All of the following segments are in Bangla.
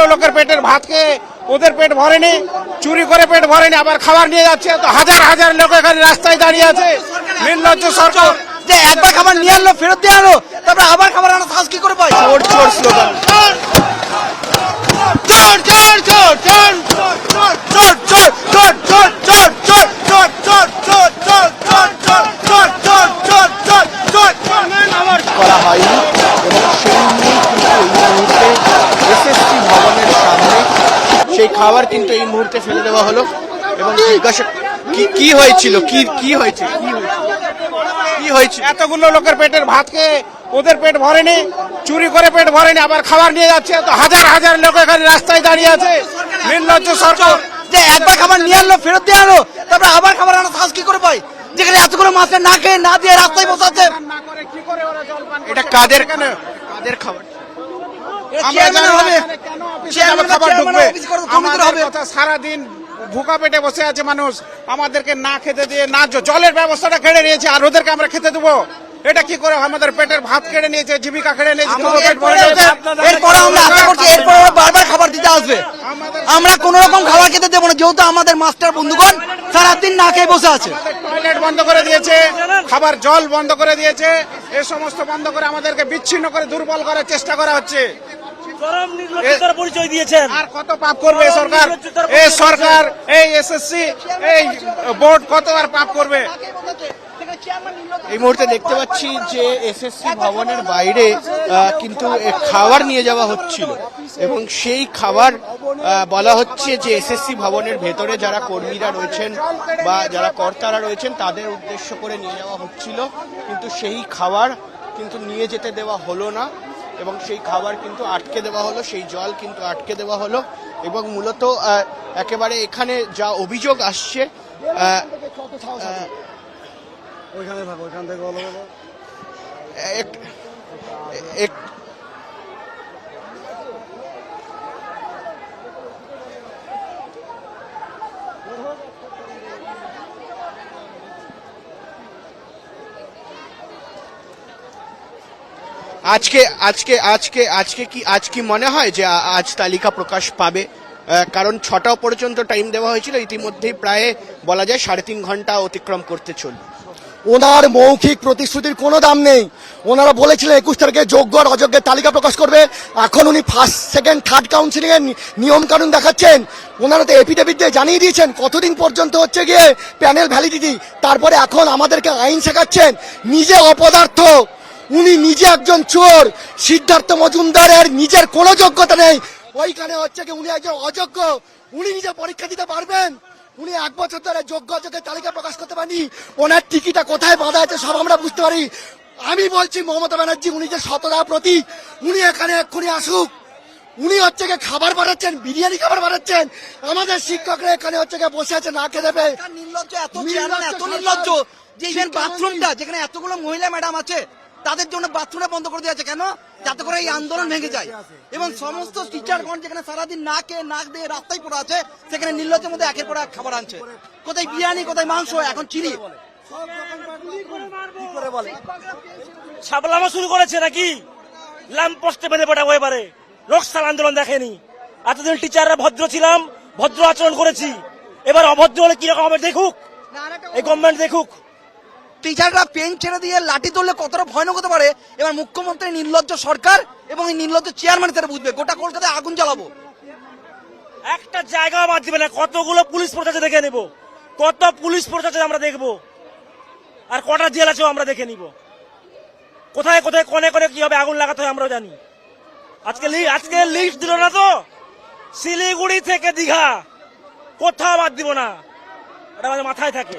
এতগুলো লোকের পেটের ভাত খেয়ে ওদের পেট ভরেনি চুরি করে পেট ভরেনি আবার খাবার নিয়ে যাচ্ছে। তো হাজার হাজার লোক এখানে রাস্তায় দাঁড়িয়ে আছে। নির্লজ্জ সরকার। যে একবার খাবার নিয়ে আনলো ফেরত দিয়ে আনলো তারপরে আবার খাবার আনো সাহস কি করে পাই চোর চোর স্লোগান সেই খাবার কিন্তু এই মুহূর্তে ফেলে দেওয়া হলো এবং জিজ্ঞাসা কি কি হয়েছিল? কি কি হয়েছে? কি হয়েছে? হয়েছিল? এতগুলো লোকের পেটের ভাত খেয়ে ওদের পেট ভরেনি চুরি করে পেট ভরেনি আবার খাবার নিয়ে যাচ্ছে। তো হাজার হাজার লোক এখানে রাস্তায় দাঁড়িয়ে আছে। নির্লজ্জ সরকার যে একবার খাবার নিয়ে আনলো ফেরত দিয়ে আনো তারপরে আবার খাবার আনো সাহস কি করে পাই? যেখানে এতগুলো মাছের না খেয়ে না দিয়ে রাস্তায় বসে আছে। এটা কাদের কেন কাদের খাবার? আমরা জানি হবে। এখানে কেন অফিসে চেয়ারম্যান খাবার ঢুকবে। অফিস করে কমিটির আমাদের কথা সারাদিন ভুকা পেটে বসে আছে মানুষ। আমাদেরকে না খেতে দিয়ে না জলের ব্যবস্থাটা কেড়ে নিয়েছে আর ওদেরকে আমরা খেতে দেবো। এটা কি করে আমাদের পেটের ভাত কেড়ে নিয়েছে জীবিকা কেড়ে নিয়েছে। এরপরে আমরা আশা করছি এরপরে বারবার খাবার দিতে আসবে। আমরা কোন রকম খাবার খেতে দেবো না যেহেতু আমাদের মাস্টার বন্ধুগণ সারাদিন না খেয়ে বসে আছে। টয়লেট বন্ধ করে দিয়েছে খাবার জল বন্ধ করে দিয়েছে এ সমস্ত বন্ধ করে আমাদেরকে বিচ্ছিন্ন করে দুর্বল করার চেষ্টা করা হচ্ছে। চরম নির্লজ্জতার পরিচয় দিয়েছেন। আর কত পাপ করবে এই সরকার? এই সরকার এই এসএসসি এই বোর্ড কত আর পাপ করবে? এই মুহূর্তে দেখতে পাচ্ছি যে এসএসসি ভবনের বাইরে আহ, কিন্তু খাবার নিয়ে যাওয়া হচ্ছিল। এবং সেই খাবার আহ, বলা হচ্ছে যে এসএসসি ভবনের ভেতরে যারা কর্মীরা রয়েছেন বা যারা কর্তারা রয়েছেন তাদের উদ্দেশ্য করে নিয়ে যাওয়া হচ্ছিল। কিন্তু সেই খাবার কিন্তু নিয়ে যেতে দেওয়া হলো না। এবং সেই খাবার কিন্তু আটকে দেওয়া হলো সেই জল কিন্তু আটকে দেওয়া হলো এবং মূলত একেবারে এখানে যা অভিযোগ আসছে আজকে আজকে আজকে আজকে কি আজ কি মনে হয় যে আজ তালিকা প্রকাশ পাবে? কারণ ছটা পর্যন্ত টাইম দেওয়া হয়েছিল, ইতিমধ্যেই প্রায় বলা যায় সাড়ে তিন ঘণ্টা অতিক্রম করতে চলবে ওনার মৌখিক প্রতিশ্রুতির কোনো দাম নেই। ওনারা বলেছিলেন একুশ তারিখে যোগ্য আর অযোগ্যের তালিকা প্রকাশ করবে। এখন উনি ফার্স্ট সেকেন্ড থার্ড কাউন্সিলিং এর নিয়ম কানুন দেখাচ্ছেন। ওনারা তো এপিডেভিট দিয়ে জানিয়ে দিয়েছেন, কতদিন পর্যন্ত হচ্ছে গিয়ে প্যানেল ভ্যালিডিটি তারপরে এখন আমাদেরকে আইন শেখাচ্ছেন। নিজে অপদার্থ। উনি নিজে একজন চোর। সিদ্ধার্থ মজুমদারের নিজের কোনো যোগ্যতা নেই। ওইখানে হচ্ছে কি উনি একজন অযোগ্য। উনি নিজে পরীক্ষা দিতে পারবেন। উনি এক বছর ধরে যোগ্য অযোগ্যের তালিকা প্রকাশ করতে পারেনি। ওনার টিকিটা কোথায় বাঁধা আছে সব আমরা বুঝতে পারি। আমি বলছি মমতা ব্যানার্জি উনি যে শতদা প্রতি উনি এখানে এক্ষুনি আসুক। উনি হচ্ছে গিয়ে খাবার বানাচ্ছেন বিরিয়ানি খাবার বানাচ্ছেন। আমাদের শিক্ষকরা এখানে হচ্ছে গিয়ে বসে আছে না খেয়ে দেবে। সরকার নির্লজ্জ এত এত নির্লজ্জ। যে বাথরুমটা যেখানে এতগুলো মহিলা ম্যাডাম আছে তাদের জন্য বাথরুমে বন্ধ করে দিয়েছে কেন? যাতে করে এই আন্দোলন ভেঙে যায়। এবং সমস্ত টিচারগণ যেখানে সারাদিন না খেয়ে নাক দিয়ে রাস্তায় পড়ে আছে সেখানে নির্লজ্জের মধ্যে একের পর এক খাবার আনছে। কোথায় বিরিয়ানি কোথায় মাংস এখন চিলি ছাবলামা শুরু করেছে নাকি? ল্যাম্প পোস্টে বেঁধে পাঠাবো এবারে। রোকসাল আন্দোলন দেখেনি। এতদিন টিচাররা ভদ্র ছিলাম ভদ্র আচরণ করেছি। এবার অভদ্র হলে কীরকম হবে? দেখুক। এই গভর্নমেন্ট দেখুক। টিচাররা পেন ছেড়ে দিয়ে লাঠি তুললে কতটা ভয়ানক হতে পারে? এবার মুখ্যমন্ত্রী নির্লজ্জ সরকার এবং এই নির্লজ্জ চেয়ারম্যান তারা বুঝবে। গোটা কলকাতায় আগুন জ্বালাবো। একটা জায়গা বাদ দিবে না, কতগুলো পুলিশ প্রশাসন দেখে নেব। কত পুলিশ প্রশাসন আমরা দেখব। আর কটা জেল আছে আমরা দেখে নিব। কোথায় কোথায়, কোনে কোনে কীভাবে আগুন লাগাতে হয় আমরাও জানি। আজকে আজকে লিস্ট দিল না তো? শিলিগুড়ি থেকে দীঘা। কোথাও বাদ দিব না। এটা আমাদের মাথায় থাকে।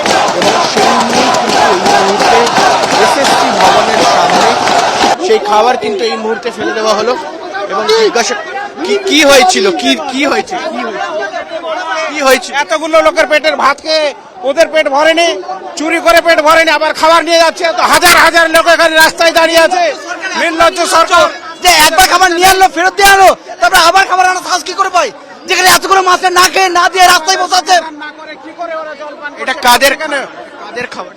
সেই খাবার কিন্তু এই মুহূর্তে ফেলে দেওয়া হলো এবং জিজ্ঞাসা কি কি হয়েছিল? কি কি হয়েছে? কি হয়েছে? কি হয়েছে? এতগুলো লোকের পেটের ভাত খেয়ে ওদের পেট ভরেনি চুরি করে পেট ভরেনি আবার খাবার নিয়ে যাচ্ছে। তো হাজার হাজার লোক এখানে রাস্তায় দাঁড়িয়ে আছে। নির্লজ্জ সরকার যে একবার খাবার নিয়ে আনলো ফেরত দিয়ে আনলো তারপরে আবার খাবার আনার সাহস কি করে পায়? যেখানে এতগুলো মাছের না খেয়ে না দিয়ে রাস্তায় বসাচ্ছে এটা কাদের কেন? কাদের খাবার?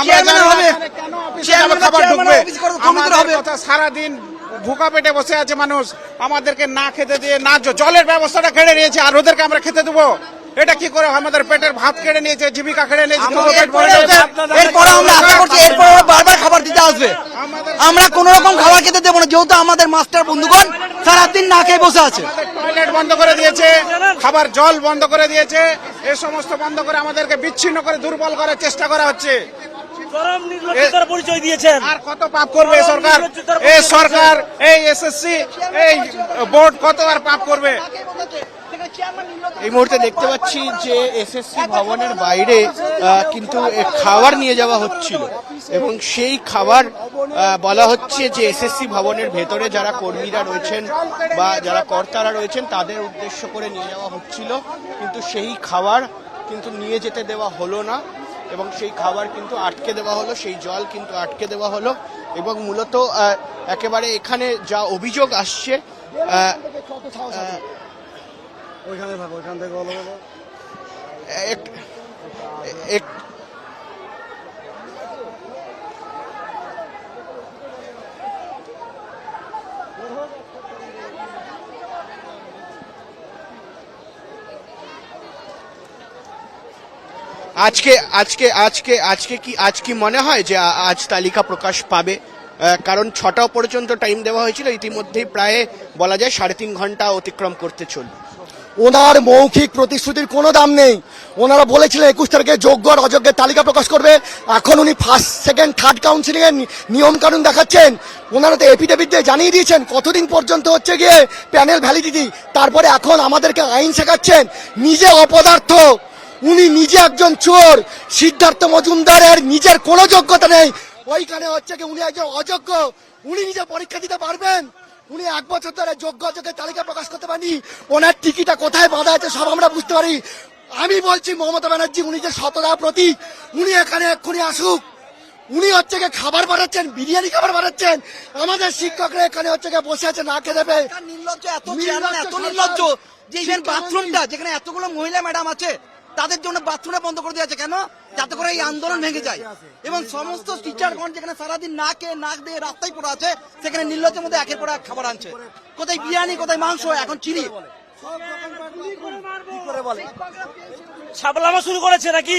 আমরা চেয়ারম্যান জানি হবে। এখানে কেন অফিসে চেয়ারম্যান খাবার ঢুকবে। অফিস করে কমিটির আমাদের কথা সারাদিন ভুকা পেটে বসে আছে মানুষ। আমাদেরকে না খেতে দিয়ে না জলের ব্যবস্থাটা কেড়ে নিয়েছে আর ওদেরকে আমরা খেতে দেবো। এটা কি করে আমাদের পেটের ভাত কেড়ে নিয়েছে জীবিকা কেড়ে নিয়েছে আমরা দুটো পেট ভরে এরপরে আমরা আশা করছি এরপরে বারবার খাবার দিতে আসবে। আমরা কোন রকম খাবার খেতে দেবো না যেহেতু আমাদের মাস্টার বন্ধুগণ সারাদিন না খেয়ে বসে আছে। টয়লেট বন্ধ করে দিয়েছে খাবার জল বন্ধ করে দিয়েছে এ সমস্ত বন্ধ করে আমাদেরকে বিচ্ছিন্ন করে দুর্বল করার চেষ্টা করা হচ্ছে। চরম নির্লজ্জতার পরিচয় দিয়েছেন। আর কত পাপ করবে এই সরকার? এই সরকার এই এসএসসি এই বোর্ড কত আর পাপ করবে? এই মুহূর্তে দেখতে পাচ্ছি যে এসএসসি ভবনের বাইরে আহ, কিন্তু খাবার নিয়ে যাওয়া হচ্ছিল। এবং সেই খাবার আহ, বলা হচ্ছে যে এসএসসি ভবনের ভেতরে যারা কর্মীরা রয়েছেন বা যারা কর্তারা রয়েছেন তাদের উদ্দেশ্য করে নিয়ে যাওয়া হচ্ছিল। কিন্তু সেই খাবার কিন্তু নিয়ে যেতে দেওয়া হলো না। এবং সেই খাবার কিন্তু আটকে দেওয়া হলো সেই জল কিন্তু আটকে দেওয়া হলো এবং মূলত একেবারে এখানে যা অভিযোগ আসছে ওইখানে থাকো ওইখান থেকে আজকে আজকে আজকে আজকে কি আজ কি মনে হয় যে আজ তালিকা প্রকাশ পাবে? কারণ ছটা পর্যন্ত টাইম দেওয়া হয়েছিল, ইতিমধ্যেই প্রায় বলা যায় সাড়ে তিন ঘণ্টা অতিক্রম করতে চলবে ওনার মৌখিক প্রতিশ্রুতির কোনো দাম নেই। ওনারা বলেছিলেন একুশ তারিখে যোগ্য আর অযোগ্যের তালিকা প্রকাশ করবে। এখন উনি ফার্স্ট সেকেন্ড থার্ড কাউন্সিলিং এর নিয়ম কানুন দেখাচ্ছেন। ওনারা তো এফিডেভিট দিয়ে জানিয়ে দিয়েছেন, কতদিন পর্যন্ত হচ্ছে গিয়ে প্যানেল ভ্যালিডিটি তারপরে এখন আমাদেরকে আইন শেখাচ্ছেন। নিজে অপদার্থ। উনি নিজে একজন চোর। সিদ্ধার্থ মজুমদারের নিজের কোনো যোগ্যতা নেই। ওইখানে হচ্ছে কি উনি একজন অযোগ্য। উনি নিজে পরীক্ষা দিতে পারবেন। উনি এক বছর ধরে যোগ্য অযোগ্যের তালিকা প্রকাশ করতে পারেনি। ওনার টিকিটা কোথায় বাঁধা আছে সব আমরা বুঝতে পারি। আমি বলছি মমতা ব্যানার্জি উনি যে শতদা প্রতি উনি এখানে এক্ষুনি আসুক। উনি হচ্ছে গিয়ে খাবার বানাচ্ছেন বিরিয়ানি খাবার বানাচ্ছেন। আমাদের শিক্ষকরা এখানে হচ্ছে গিয়ে বসে আছে না খেয়ে দেবে। সরকার নির্লজ্জ এত এত নির্লজ্জ। যে বাথরুমটা যেখানে এতগুলো মহিলা ম্যাডাম আছে তাদের জন্য বাথরুমটা বন্ধ করে দিয়েছে কেন? যাতে করে এই আন্দোলন ভেঙে যায়। এবং সমস্ত টিচারগণ যেখানে সারাদিন না খেয়ে নাক দিয়ে রাস্তায় পড়ে আছে, সেখানে নির্লজ্জের মধ্যে একের পর এক খাবার আনছে। কোথায় বিরিয়ানি, কোথায় মাংস, এখন চিনি। ছাপলামা শুরু করেছে নাকি?